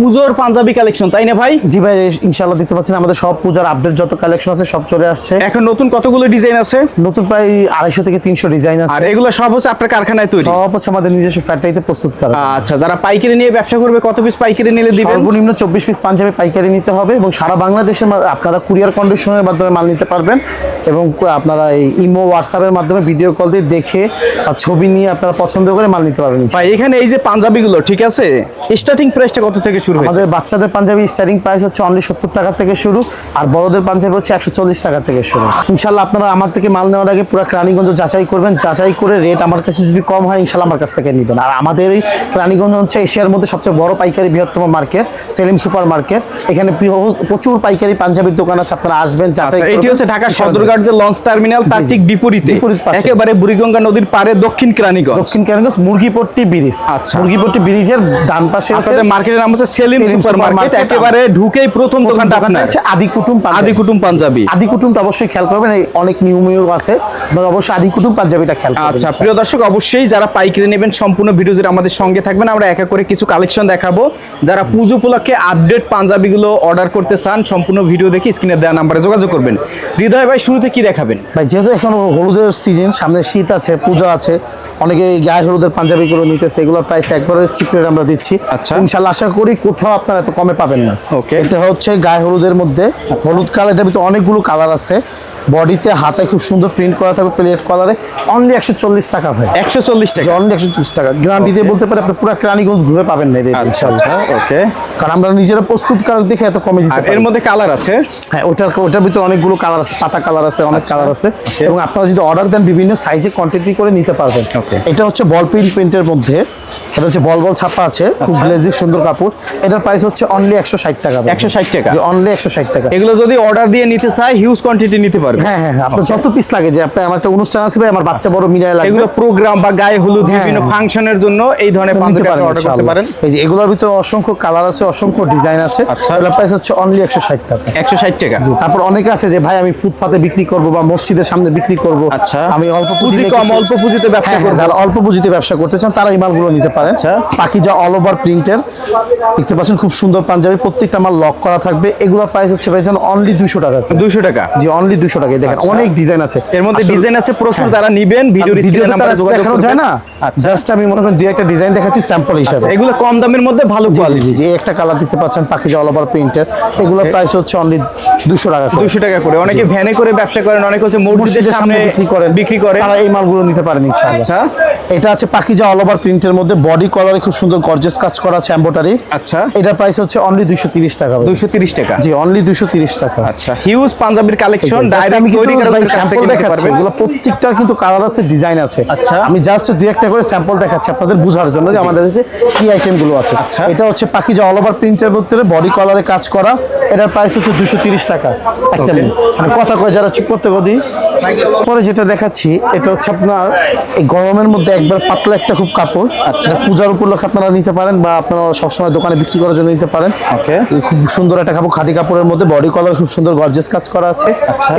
পুজোর পাঞ্জাবি কালেকশন তাই না ভাই? জি ভাই ইনশাআল্লাহ দেখতে পাচ্ছেন আমাদের সব পূজার আপডেট যত কালেকশন আছে সব চলে আসছে। এখন নতুন কতগুলো ডিজাইন আছে? নতুন প্রায় আড়াইশো থেকে তিনশো ডিজাইন আছে। আর এগুলো সব হচ্ছে আপনার কারখানায় তৈরি? সব হচ্ছে আমাদের নিজস্ব ফ্যাক্টরিতে প্রস্তুত করা। আচ্ছা যারা পাইকারি নিয়ে ব্যবসা করবে কত পিস পাইকারি নিলে দিবেন? সর্বনিম্ন চব্বিশ পিস পাঞ্জাবি পাইকারি নিতে হবে এবং সারা বাংলাদেশের মা- আপনারা কুরিয়ার কন্ডিশনের মাধ্যমে মাল নিতে পারবেন এবং আপনারা এই ইমো হোয়াটসঅ্যাপের মাধ্যমে ভিডিও কল দিয়ে দেখে আর ছবি নিয়ে আপনারা পছন্দ করে মাল নিতে পারবেন। ভাই এখানে এই যে পাঞ্জাবিগুলো ঠিক আছে? স্টার্টিং প্রাইসটা কত থেকে শুরু হয়েছে। আমাদের বাচ্চাদের পাঞ্জাবি স্টার্টিং প্রাইস হচ্ছে অনলি সত্তর টাকা থেকে শুরু আর বড়দের পাঞ্জাবি হচ্ছে একশো চল্লিশ টাকা থেকে শুরু। ইনশাল্লাহ আপনারা আমার থেকে মাল নেওয়ার আগে পুরো রানীগঞ্জ যাচাই করবেন। যাচাই করে রেট আমার কাছে যদি কম হয় ইনশাল্লাহ আমার কাছ থেকে নেবেন। আর আমাদের এই রানীগঞ্জ হচ্ছে এশিয়ার মধ্যে সবচেয়ে বড় পাইকারি বৃহত্তম মার্কেট সেলিম সুপার মার্কেট এখানে প্রচুর পাইকারি পাঞ্জাবির দোকান আছে আপনারা আসবেন যাচাই আচ্ছা এটি হচ্ছে ঢাকা সদরঘাট যে লঞ্চ টার্মিনাল তার। ঠিক বিপরীতে। একেবারে বুড়িগঙ্গা নদীর পারে দক্ষিণ কেরানীগঞ্জ। দক্ষিণ কেরানীগঞ্জ মুরগিপট্টি ব্রিজ। আচ্ছা। মুরগিপট্টি ব্রিজের ডান পাশে আপনাদের মার্কেটের নাম হচ্ছে সেলিম সুপার মার্কেট সুপারমার্কেট। একেবারে ঢুকেই প্রথম দোকানটা আপনার। হচ্ছে আদি কুটুম পাঞ্জাবি। আদি কুটুম পাঞ্জাবি। আদি কুটুমটা অবশ্যই খেয়াল করবেন অনেক নিয়ম আছে। আপনারা অবশ্যই আদি কুটুম পাঞ্জাবিটা খেয়াল করবেন আচ্ছা প্রিয় দর্শক অবশ্যই যারা পাইকারি নেবেন সম্পূর্ণ ভিডিও জুড়ে আমাদের সঙ্গে থাকবেন। আমরা একা করে কিছু কালেকশন দেখাবো। যারা পুজো উপলক্ষে আপডেট পাঞ্জাবিগুলো অর্ডার করতে চান সম্পূর্ণ ভিডিও দেখে স্ক্রিনে দেওয়া নাম্বারে যোগাযোগ করবেন। হৃদয় ভাই শুরুতে কি দেখাবেন? ভাই যেহেতু এখন হলুদের সিজন সামনে শীত আছে পূজা আছে অনেকে গায়ে হলুদের পাঞ্জাবিগুলো নিতেছে এগুলোর প্রাইস একবারে চিপ আমরা দিচ্ছি। আচ্ছা। ইনশাল্লাহ আশা করি কোথাও আপনারা এত কমে পাবেন না। ওকে এটা হচ্ছে গায়ে হলুদের মধ্যে। হলুদ কালার এটার ভিতরে অনেকগুলো কালার আছে। বডিতে হাতে খুব সুন্দর প্রিন্ট করা থাকবে প্লেট কালারে অনলি একশো চল্লিশ টাকা ভাই। একশো চল্লিশ টাকা। অনলি একশো চল্লিশ টাকা। গ্যারান্টি দিয়ে বলতে পারে আপনি পুরো রানীগঞ্জ ঘুরে পাবেন না আচ্ছা আচ্ছা ওকে কারণ আমরা নিজেরা প্রস্তুত কালার দেখে এত কমে দিতে পারি এর মধ্যে কালার আছে? হ্যাঁ ওটার ওটার ভিতরে অনেকগুলো কালার আছে পাতা কালার আছে অনেক কালার আছে। এবং আপনারা যদি অর্ডার দেন বিভিন্ন সাইজে কোয়ান্টিটি করে নিতে পারবেন। Okay. এটা হচ্ছে বল প্রিন্ট প্রিন্টের মধ্যে। এটা হচ্ছে বল বল ছাপা আছে খুব গ্লেজিক সুন্দর কাপড়। এটার প্রাইস হচ্ছে অনলি একশো ষাট টাকা 160 টাকা? যে অনলি একশো ষাট টাকা। এগুলো যদি অর্ডার দিয়ে নিতে চাই হিউজ কোয়ান্টিটি নিতে পারবে। হ্যাঁ হ্যাঁ হ্যাঁ আপনার যত পিস লাগে যে আপনার আমার একটা অনুষ্ঠান আছে ভাই আমার বাচ্চা বড় মিলাই লাগে এগুলো প্রোগ্রাম বা গায়ে হলুদ হ্যাঁ, বিভিন্ন হ্যাঁ। ফাংশনের জন্য এই ধরনের পাঞ্জাবি পারেন অর্ডার করতে পারেন। এই যে এগুলোর ভিতরে অসংখ্য কালার আছে অসংখ্য ডিজাইন আছে। আচ্ছা। এগুলোর প্রাইস হচ্ছে অনলি একশো ষাট টাকা। একশো ষাট টাকা। তারপর অনেকে আছে যে ভাই আমি ফুটপাতে বিক্রি করব বা মসজিদের সামনে বিক্রি করব। আচ্ছা। আমি অল্প পুঁজি পুঁজিতে কম, অল্প পুঁজিতে ব্যবসা হ্যাঁ, হ্যাঁ, করব। যারা অল্প পুঁজিতে ব্যবসা করতে চান তারা এই মালগুলো নিতে পারেন। আচ্ছা। বাকি যা অল ওভার প্রিন্টের দেখতে পাচ্ছেন খুব সুন্দর পাঞ্জাবি প্রত্যেকটা মাল লক করা থাকবে। এগুলোর প্রাইস হচ্ছে ভাইজান অনলি দুশো টাকা। দুইশো টাকা? জি অনলি দুশো টাকা। দেখেন আচ্ছা। অনেক ডিজাইন আছে। এর মধ্যে ডিজাইন আছে প্রচুর হ্যাঁ। যারা নিবেন যোগাযোগ দেখানো যায় না? আচ্ছা। জাস্ট আমি মনে করেন দুই একটা ডিজাইন দেখাচ্ছি স্যাম্পল হিসাবে। এগুলো কম দামের মধ্যে ভালো কোয়ালিটি জি একটা কালার দেখতে পাচ্ছেন পাখি যা অল ওভার প্রিন্টের এগুলোর প্রাইস হচ্ছে অনলি দুশো টাকা। দুশো টাকা করে। অনেকে ভ্যানে করে ব্যবসা করেন অনেকে হচ্ছে মসজিদের সামনে বিক্রি করেন। বিক্রি করে তারা এই মালগুলো নিতে পারেন ইনশাআল্লাহ। আচ্ছা। এটা আছে পাখি যা অল ওভার প্রিন্টের মধ্যে বডি কলারে খুব সুন্দর গর্জেস কাজ করা আছে এম্বোটারি আচ্ছা। এটার প্রাইস হচ্ছে অনলি দুইশো তিরিশ টাকা ভাই। দুইশো তিরিশ টাকা। জি অনলি দুইশো তিরিশ টাকা। আচ্ছা হিউজ পাঞ্জাবির কালেকশন ডাইরেক্ট আমি তৈরি কারখানা থেকে দেখাচ্ছি এগুলো প্রত্যেকটার কিন্তু কালার আছে ডিজাইন আছে। আচ্ছা। আমি জাস্ট দুই একটা করে স্যাম্পল দেখাচ্ছি আপনাদের বোঝার জন্য যে আমাদের কাছে কি আইটেমগুলো আছে। আচ্ছা। এটা হচ্ছে পাকিজা অল ওভার প্রিন্টের ভিতরে বডি কলারে কাজ করা। এটার প্রাইস হচ্ছে দুশো তিরিশ টাকা একটা মিনিট। মানে কথা কয় যারা চুপ করতে গদি পরে যেটা দেখাচ্ছি এটা হচ্ছে আপনার এই গরমের মধ্যে একবার পাতলা একটা খুব কাপড়। আচ্ছা। পূজার উপলক্ষে আপনারা নিতে পারেন বা আপনারা সবসময় দোকানে বিক্রি করার জন্য নিতে পারেন। ওকে খুব সুন্দর একটা কাপড় খাদি কাপড়ের মধ্যে বডি কলার খুব সুন্দর গর্জেস কাজ করা আছে।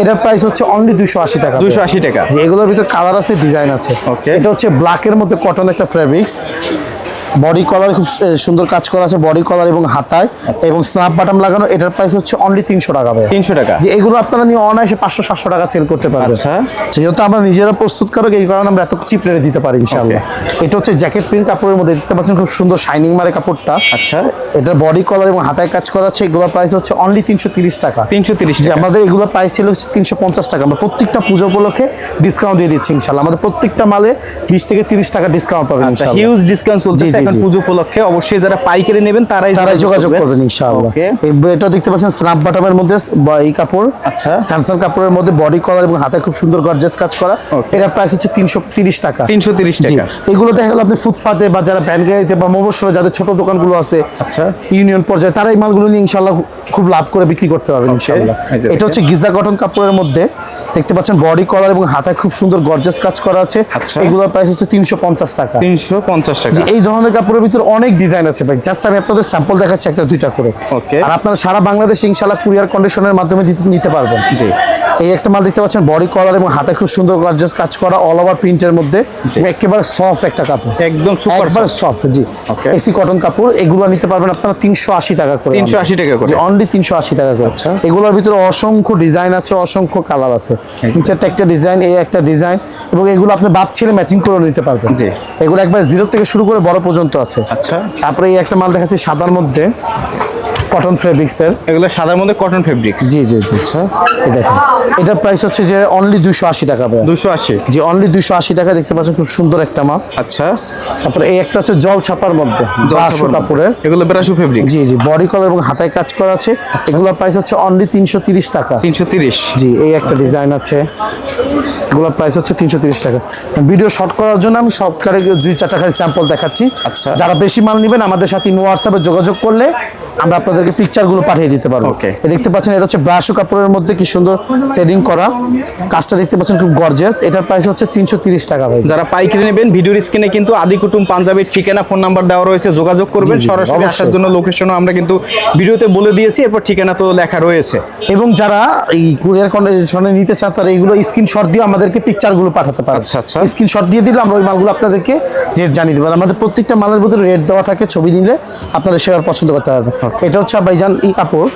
এটার প্রাইস হচ্ছে অনলি দুইশো আশি টাকা। দুইশো আশি টাকা। যে এগুলোর ভিতরে কালার আছে ডিজাইন আছে. এটা হচ্ছে ব্ল্যাকের মধ্যে কটন একটা ফ্যাব্রিক্স বডি কলার খুব সুন্দর কাজ করা আছে বডি কলার এবং হাতায় এবং স্ন্যাপ বাটন লাগানো এটার প্রাইস হচ্ছে অনলি তিনশো টাকা ভাই তিনশো টাকা। যে এগুলো আপনারা নিয়ে অনায়াসে পাঁচশো সাতশো টাকা সেল করতে পারবেন। আচ্ছা। যেহেতু আমরা নিজেরা প্রস্তুত কারক এই কারণে আমরা এত চিপ রেটে দিতে পারি ইনশাআল্লাহ। এটা হচ্ছে জ্যাকেট প্রিন্ট কাপড়ের মধ্যে দেখতে পাচ্ছেন খুব সুন্দর শাইনিং মারে কাপড়টা। আচ্ছা। এটার বডি কলার এবং হাতায় কাজ করা আছে এগুলোর প্রাইস হচ্ছে অনলি তিনশো তিরিশ টাকা। তিনশো তিরিশ আমাদের এগুলোর প্রাইস ছিল হচ্ছে তিনশো পঞ্চাশ টাকা। আমরা প্রত্যেকটা পুজো উপলক্ষে ডিসকাউন্ট দিয়ে দিচ্ছি ইনশাল্লাহ আমাদের প্রত্যেকটা মালে বিশ থেকে তিরিশ টাকা ডিসকাউন্ট পাবেন আচ্ছা হিউজ ডিসকাউন্ট চলছে এখন। পুজো উপলক্ষে অবশ্যই যারা পাইকারি নেবেন তারাই তারাই যোগাযোগ করবেন। ইনশাআল্লাহ। এটা দেখতে পাচ্ছেন স্ন্যাপ বাটামের মধ্যে এই কাপড়। আচ্ছা। স্যামসাং কাপড়ের মধ্যে বডি কলার এবং হাতে খুব সুন্দর গর্জেস কাজ করা. এটার প্রাইস হচ্ছে তিনশো তিরিশ টাকা। তিনশো তিরিশ জি। টাকা। এগুলো দেখা গেল আপনি ফুটপাতে বা যারা গাড়িতে বা মোবসরে যাদের ছোট দোকানগুলো আছে আচ্ছা। ইউনিয়ন পর্যায়ে তারা এই মালগুলো নিয়ে ইনশাল্লাহ খুব লাভ করে বিক্রি করতে পারবেন ইনশাল্লাহ এটা হচ্ছে গিজা কটন কাপড়ের মধ্যে। দেখতে পাচ্ছেন বডি কলার এবং হাতায় খুব সুন্দর গর্জেস কাজ করা আছে। আচ্ছা। এগুলোর প্রাইস হচ্ছে তিনশো পঞ্চাশ টাকা। তিনশো পঞ্চাশ টাকা। এই ধরনের বড়দের কাপড়ের ভিতর অনেক ডিজাইন আছে ভাই। জাস্ট আমি আপনাদের স্যাম্পল দেখাচ্ছি একটা দুইটা করে। Okay. আর আপনারা সারা বাংলাদেশ ইনশাল্লাহ কুরিয়ার কন্ডিশনের মাধ্যমে নিতে পারবেন। জি। এই একটা মাল দেখতে পাচ্ছেন বডি কলার এবং হাতে খুব সুন্দর গর্জাস কাজ করা অল ওভার প্রিন্টের মধ্যে। একেবারে সফট একটা কাপড়। একদম সুপার সফট জি. এসি কটন কাপড় এগুলো নিতে পারবেন আপনারা তিনশো আশি টাকা করে। 380 টাকা করে। অনলি তিনশো আশি টাকা করে। আচ্ছা। এগুলোর ভিতরে অসংখ্য ডিজাইন আছে অসংখ্য কালার আছে। তিন চারটা একটা ডিজাইন এই একটা ডিজাইন এবং এগুলো আপনি বাপ ছেলে ম্যাচিং করে নিতে পারবেন। জি। এগুলো একবার জিরো থেকে শুরু করে বড় পর্যন্ত আছে। আচ্ছা। তারপরে এই একটা মাল দেখাচ্ছি সাদার মধ্যে। কটন ফেব্রিক্সের এগুলো সাদার মধ্যে কটন ফেব্রিক্স জি জি জি আচ্ছা এই দেখেন। এটার প্রাইস হচ্ছে যে অনলি দুশো আশি টাকা ভাই দুশো আশি। জি অনলি দুশো আশি টাকা দেখতে পাচ্ছেন খুব সুন্দর একটা মাপ। আচ্ছা। তারপরে এই একটা হচ্ছে জল ছাপার মধ্যে বাসো কাপড়ের। এগুলো বেরাসু ফেব্রিক জি জি বডি কলার এবং হাতায় কাজ করা আছে। এগুলোর প্রাইস হচ্ছে অনলি তিনশো তিরিশ টাকা। তিনশো তিরিশ। জি এই একটা ডিজাইন আছে। এগুলোর প্রাইস হচ্ছে তিনশো তিরিশ টাকা। ভিডিও শর্ট করার জন্য আমি শর্টকারে দুই চারটা খালি স্যাম্পল দেখাচ্ছি। আচ্ছা। যারা বেশি মাল নেবেন আমাদের সাথে হোয়াটসঅ্যাপে যোগাযোগ করলে আমরা আপনাদেরকে পিকচারগুলো পাঠিয়ে দিতে পারব। দেখতে পাচ্ছেন এটা হচ্ছে ব্রাশো কাপড়ের মধ্যে কি সুন্দর সেডিং করা। কাজটা দেখতে পাচ্ছেন খুব গর্জিয়াস এটার প্রাইস হচ্ছে তিনশো তিরিশ টাকা ভাই। যারা পাইকারি নেবেন ভিডিওর স্ক্রিনে কিন্তু আদি কুটুম পাঞ্জাবির ঠিকানা ফোন নাম্বার দেওয়া রয়েছে যোগাযোগ করবেন। সরাসরি আসার জন্য লোকেশনও আমরা কিন্তু ভিডিওতে বলে দিয়েছি এরপর ঠিকানা তো লেখা রয়েছে। এবং যারা এই কুরিয়ার কন্ডিশনে নিতে চান তারা এইগুলো স্ক্রিনশট দিয়ে আমাদেরকে পিকচারগুলো পাঠাতে পারে আচ্ছা, আচ্ছা। স্ক্রিনশট দিয়ে দিলে আমরা ওই মালগুলো আপনাদেরকে রেট জানিয়ে দেবো আমাদের প্রত্যেকটা মালের ভিতরে রেট দেওয়া থাকে ছবি দিলে আপনারা সেবার পছন্দ করতে পারবেন। এটা হচ্ছে ভাইজান ই কাপড়।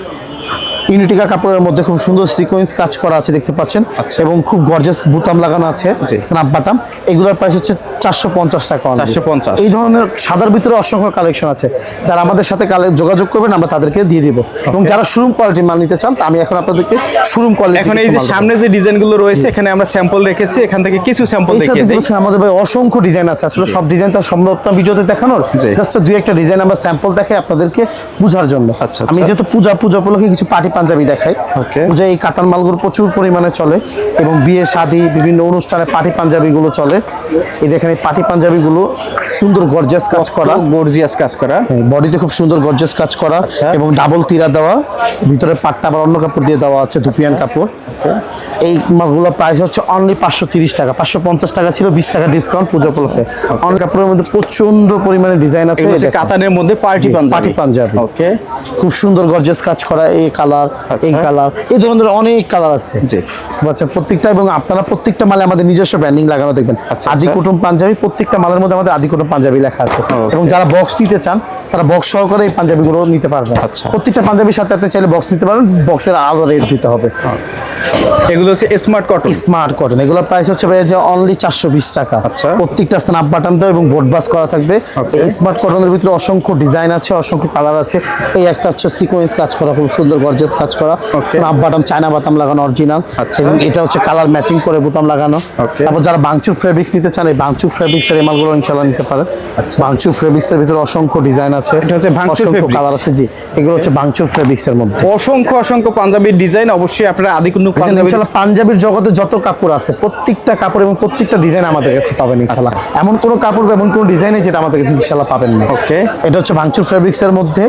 ইউনিটিকা কাপড়ের মধ্যে খুব সুন্দর সিকোয়েন্স কাজ করা আছে দেখতে পাচ্ছেন। আচ্ছা। এবং খুব গর্জাস বুতাম লাগানো আছে স্নাপ বাটাম এগুলোর প্রাইস হচ্ছে চারশো পঞ্চাশ টাকা only। 450 এই ধরনের সাদার ভিতরে অসংখ্য কালেকশন আছে। যারা আমাদের সাথে যোগাযোগ করবেন আমরা তাদেরকে দিয়ে দিব। এবং যারা শোরুম কোয়ালিটির মাল নিতে চান তা আমি এখন আপনাদেরকে শোরুম কোয়ালিটি এখন এই যে সামনে যে ডিজাইনগুলো রয়েছে এখানে আমরা স্যাম্পল রেখেছি এখান থেকে কিছু স্যাম্পল দেখিয়ে দিই। আমাদের ভাই অসংখ্য ডিজাইন আছে। আসলে সব ডিজাইন তার সম্ভব না ভিডিওতে দেখানোর। জাস্ট দুই একটা ডিজাইন আমরা স্যাম্পল দেখাই আপনাদেরকে বোঝার জন্য। আচ্ছা, আমি আচ্ছা। যেহেতু পূজা পূজা উপলক্ষে কিছু পার্টি পাঞ্জাবি দেখাই. পূজা এই কাতার মালগুলো প্রচুর পরিমাণে চলে। এবং বিয়ে শাদী বিভিন্ন অনুষ্ঠানে পার্টি পাঞ্জাবিগুলো চলে। এই দেখেন এই পার্টি পাঞ্জাবিগুলো সুন্দর গর্জিয়াস কাজ করা। গর্জিয়াস কাজ করা। বডিতে খুব সুন্দর গর্জিয়াস কাজ করা আচ্ছা। এবং ডাবল তিরা দেওয়া। ভিতরে পাট্টা আবার অন্য কাপড় দিয়ে দেওয়া আছে ধুপিয়ান কাপড়। এই মালগুলো প্রাইস হচ্ছে অনলি পাঁচশো তিরিশ টাকা। পাঁচশো পঞ্চাশ টাকা ছিল বিশ টাকা ডিসকাউন্ট পুজো উপলক্ষে। অন কাপড়ের মধ্যে প্রচণ্ড পরিমাণে ডিজাইন আছে। কাতানের মধ্যে party punjabi party punjabi. Okay খুব সুন্দর গর্জিয়াস কাজ করা এই কালার এই আচ্ছা। কালার এই ধরনের অনেক কালার আছে। জি। আচ্ছা প্রত্যেকটা এবং আপনারা প্রত্যেকটা মালে আমাদের নিজস্ব ব্র্যান্ডিং লাগানো দেখবেন। আচ্ছা, আচ্ছা। কুটুম পাঞ্জাবি প্রত্যেকটা মালের মধ্যে আমাদের আদি কোনো পাঞ্জাবি লেখা আছে। এবং যারা বক্স নিতে চান তারা বক্স সহকারে এই পাঞ্জাবিগুলো নিতে পারবেন। আচ্ছা। প্রত্যেকটা পাঞ্জাবির সাথে আপনি চাইলে বক্স নিতে পারবেন বক্সের আলাদা রেট দিতে হবে। এগুলো হচ্ছে স্মার্ট কটন স্মার্ট কটন এগুলোর প্রাইস হচ্ছে ভাই যে অনলি চারশো বিশ টাকা। আচ্ছা। প্রত্যেকটা স্ন্যাপ বাটন দেওয়া এবং বোর্ড বাস করা থাকবে। স্মার্ট কটনের ভিতরে অসংখ্য ডিজাইন আছে অসংখ্য কালার আছে। এই একটা হচ্ছে সিকোয়েন্স কাজ করা খুব সুন্দর গর্জিয়াস কাজ করা। বাটন চায়না বাটাম লাগানো অরিজিনাল আচ্ছা। এবং এটা হচ্ছে কালার ম্যাচিং করে বোতাম লাগানো। তারপর যারা বাংচুর ফেব্রিক্স নিতে চান এই বাংচুর ফেব্রিক্স এর মালগুলো ইনশাল্লাহ নিতে পারেন। বাংচুর ফেব্রিক্স এর ভিতরে অসংখ্য ডিজাইন আছে। আচ্ছা। এটা হচ্ছে কালার আছে জি। এগুলো হচ্ছে বাংচুর ফেব্রিক্স এর মধ্যে। অসংখ্য অসংখ্য পাঞ্জাবির ডিজাইন অবশ্যই আপনারা আদি কুটুম পাঞ্জাবি ইনশাল্লাহ পাঞ্জাবির জগতে যত কাপড় আছে প্রত্যেকটা কাপড় এবং প্রত্যেকটা ডিজাইন আমাদের কাছে পাবেন ইনশাল্লাহ এমন কোনো কাপড় বা এমন কোনো ডিজাইন যেটা আমাদের কাছে ইনশাল্লাহ পাবেন না। ওকে। এটা হচ্ছে ভাঙচুর ফেব্রিক্স এর মধ্যে।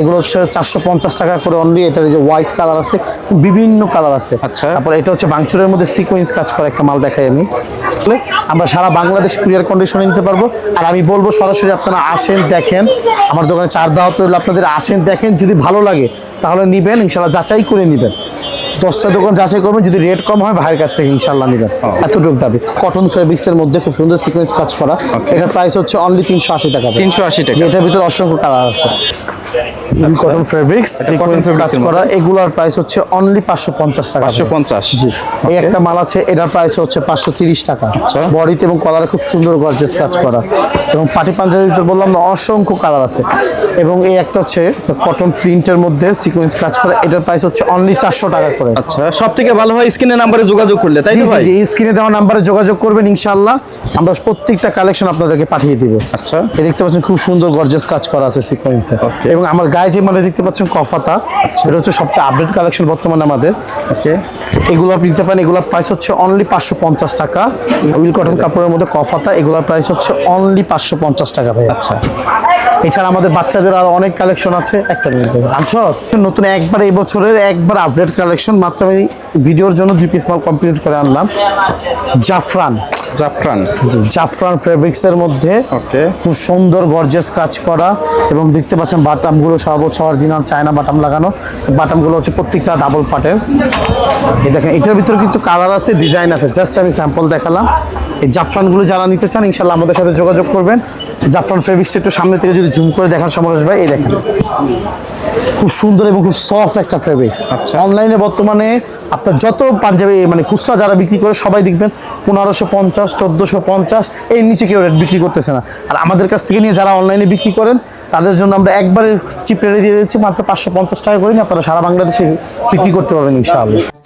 এগুলো হচ্ছে চারশো পঞ্চাশ টাকা করে অনলি এটার যে হোয়াইট কালার আছে বিভিন্ন কালার আছে। আচ্ছা। তারপর এটা হচ্ছে ভাঙচুরের মধ্যে সিকোয়েন্স কাজ করা একটা মাল দেখাই আমি। আমরা সারা বাংলাদেশ কুরিয়ার কন্ডিশনে নিতে পারব। আর আমি বলব সরাসরি আপনারা আসেন দেখেন। আমার দোকানে চার দাওয়াত রইল আপনাদের আসেন দেখেন। যদি ভালো লাগে তাহলে নিবেন ইনশাল্লাহ যাচাই করে নিবেন। দশটা দোকান যাচাই করবেন যদি রেট কম হয় ভাইয়ের কাছ থেকে ইনশাল্লাহ নেবেন। এতটুকু দাবি। কটন ফেব্রিক্স এর মধ্যে খুব সুন্দর সিকোয়েন্স কাজ করা। এটার প্রাইস হচ্ছে অনলি তিনশো আশি টাকা 380 টাকা। যে এটার ভিতরে অসংখ্য কালার আছে। কটন ফেব্রিক্স সিকোয়েন্স কাজ করা এগুলার প্রাইস হচ্ছে অনলি পাঁচশো পঞ্চাশ টাকা 550 জি। এই একটা মাল আছে এটার প্রাইস হচ্ছে পাঁচশো তিরিশ টাকা। আচ্ছা। বডিতে এবং কলারে খুব সুন্দর গর্জেস কাজ করা। এবং পাটি পাঞ্জাবির ভিতর বললাম না অসংখ্য কালার আছে। এবং এই একটা হচ্ছে কটন প্রিন্টের মধ্যে সিকোয়েন্স কাজ করা এটার প্রাইস হচ্ছে অনলি চারশো টাকা করে। আচ্ছা সব থেকে ভালো হয় স্ক্রিনের নাম্বারে যোগাযোগ করলে তাই তো ভাই? জি স্ক্রিনে দেওয়া নাম্বারে যোগাযোগ করবেন ইনশাআল্লাহ। আমরা প্রত্যেকটা কালেকশন আপনাদেরকে পাঠিয়ে দিব। আচ্ছা। দেখতে পাচ্ছেন খুব সুন্দর গর্জিয়াস কাজ করা আছে সিকোয়েন্সে. এবং আমার গায়ে যে মানে দেখতে পাচ্ছেন কফাতা এটা হচ্ছে সবচেয়ে আপডেট কালেকশন বর্তমানে আমাদের। ওকে। এগুলো আপনি নিতে পারেন এগুলোর প্রাইস হচ্ছে অনলি পাঁচশো পঞ্চাশ টাকা। উইল কটন কাপড়ের মধ্যে কফাতা এগুলোর প্রাইস হচ্ছে অনলি পাঁচশো পঞ্চাশ টাকা ভাই আচ্ছা। এছাড়া আমাদের বাচ্চাদের আরও অনেক কালেকশন আছে। একটা আনছস নতুন একবার এই বছরের একবার আপডেট কালেকশন মাত্র আমি ভিডিওর জন্য দুই পিস মাল কমপ্লিট করে আনলাম। জাফরান। জাফরান। জাফরান ফেব্রিক্সের মধ্যে ওকে। খুব সুন্দর গর্জিয়াস কাজ করা এবং দেখতে পাচ্ছেন বাটামগুলো সব হচ্ছে অরিজিনাল চায়না বাটাম লাগানো। বাটামগুলো হচ্ছে প্রত্যেকটা ডাবল পাটের এই দেখেন এটার ভিতরে কিন্তু কালার আছে ডিজাইন আছে। জাস্ট আমি স্যাম্পল দেখালাম। এই জাফরানগুলো যারা নিতে চান ইনশাল্লাহ আমাদের সাথে যোগাযোগ করবেন। জাফরান ফেব্রিক্সটা একটু সামনে থেকে যদি জুম করে দেখার সময় আসবে এই দেখেন। খুব সুন্দর এবং খুব সফট একটা ফেব্রিক্স আচ্ছা। অনলাইনে বর্তমানে আপনার যত পাঞ্জাবি মানে খুচরা যারা বিক্রি করে সবাই দেখবেন পনেরোশো পঞ্চাশ চোদ্দোশো পঞ্চাশ এর নিচে কেউ রেট বিক্রি করতেছে না। আর আমাদের কাছ থেকে নিয়ে যারা অনলাইনে বিক্রি করেন তাদের জন্য আমরা একবারে চিপ রেটে দিয়ে দিচ্ছি মাত্র পাঁচশো পঞ্চাশ টাকা করে নিয়ে আপনারা সারা বাংলাদেশে বিক্রি করতে পারবেন ইনশাআল্লাহ।